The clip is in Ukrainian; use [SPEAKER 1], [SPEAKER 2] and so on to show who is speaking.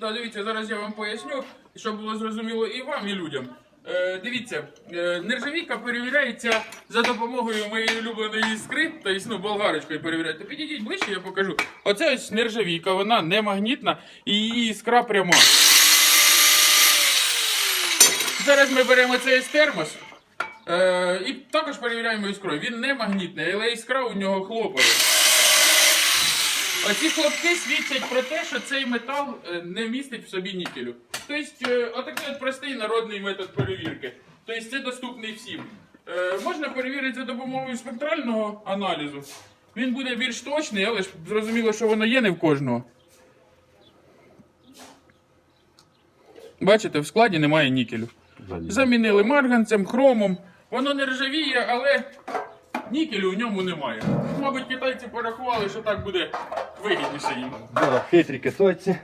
[SPEAKER 1] Да, дивіться, зараз я вам поясню, щоб було зрозуміло і вам, і людям. Е, дивіться, е, нержавійка перевіряється за допомогою моєї улюбленої іскри, тобто ну, болгарочкою перевіряєте. Підійдіть ближче, я покажу. Оце ось нержавійка, вона не магнітна і її іскра пряма. Зараз ми беремо цей термос е, і також перевіряємо іскрою. Він не магнітний, але іскра у нього хлопає. Оці хлопки свідчать про те, що цей метал е, не містить в собі нікелю. Тобто, е, отакий от простий народний метод перевірки. Тобто це доступний всім. Е, Можна перевірити за допомогою спектрального аналізу. Він буде більш точний, але ж зрозуміло, що воно є не в кожного. Бачите, в складі немає нікелю. Замінили марганцем, хромом. Воно не ржавіє, але нікелю в ньому немає. Мабуть, китайці порахували, що так буде вигідніше їм.
[SPEAKER 2] Да, хитрі китайці.